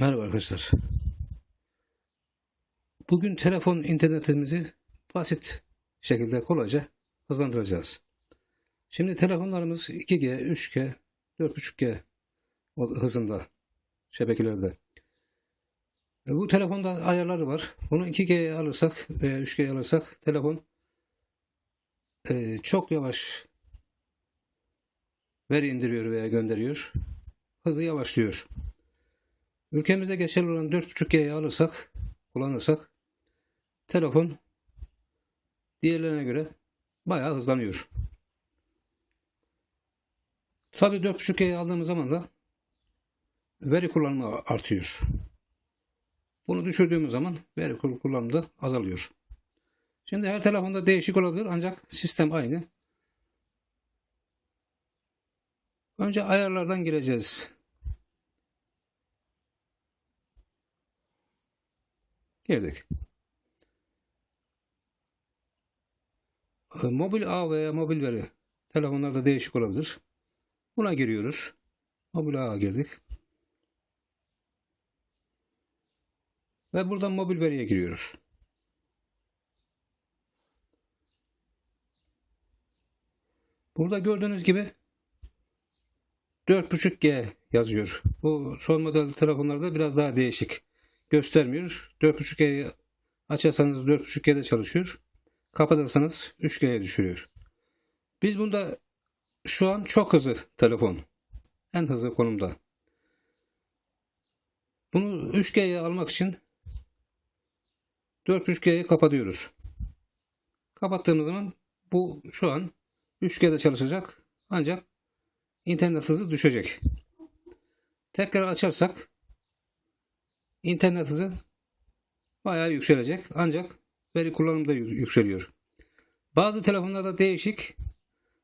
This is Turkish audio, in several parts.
Merhaba arkadaşlar. Bugün telefon internetimizi basit şekilde kolayca hızlandıracağız. Şimdi telefonlarımız 2G, 3G, 4.5G o- hızında şebekelerde. E, Bu telefonda ayarları var. Bunu 2G'ye alırsak veya 3G'ye alırsak telefon e, çok yavaş veri indiriyor veya gönderiyor. Hızı yavaşlıyor. Ülkemizde geçerli olan 4.5G'yi alırsak, kullanırsak telefon diğerlerine göre bayağı hızlanıyor. Tabii 4.5G'yi aldığımız zaman da veri kullanımı artıyor. Bunu düşürdüğümüz zaman veri kul- kullanımı da azalıyor. Şimdi her telefonda değişik olabilir ancak sistem aynı. Önce ayarlardan gireceğiz. Girdik. E, Mobil ağ veya mobil veri telefonlarda değişik olabilir. Buna giriyoruz. Mobil ağa girdik. Ve buradan mobil veriye giriyoruz. Burada gördüğünüz gibi 4.5G yazıyor. Bu son model telefonlarda biraz daha değişik göstermiyor. 4.5G'yi açarsanız 4.5G'de çalışıyor. Kapatırsanız 3G'ye düşürüyor. Biz bunda şu an çok hızlı telefon. En hızlı konumda. Bunu 3G'ye almak için 4.5G'yi kapatıyoruz. Kapattığımız zaman bu şu an 3G'de çalışacak. Ancak internet hızı düşecek. Tekrar açarsak internet hızı bayağı yükselecek. Ancak veri kullanımı da yü- yükseliyor. Bazı telefonlarda değişik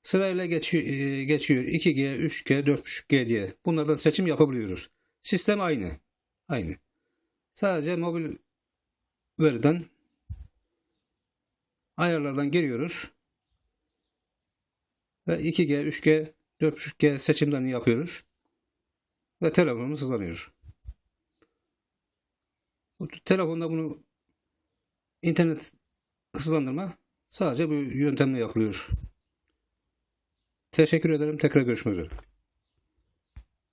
sırayla geçiyor, e, geçiyor. 2G, 3G, 4.5G diye. Bunlardan seçim yapabiliyoruz. Sistem aynı. Aynı. Sadece mobil veriden ayarlardan giriyoruz. Ve 2G, 3G, 4.5G seçimlerini yapıyoruz. Ve telefonumuz hızlanıyor. Telefonda bunu internet hızlandırma sadece bu yöntemle yapılıyor. Teşekkür ederim. Tekrar görüşmek üzere.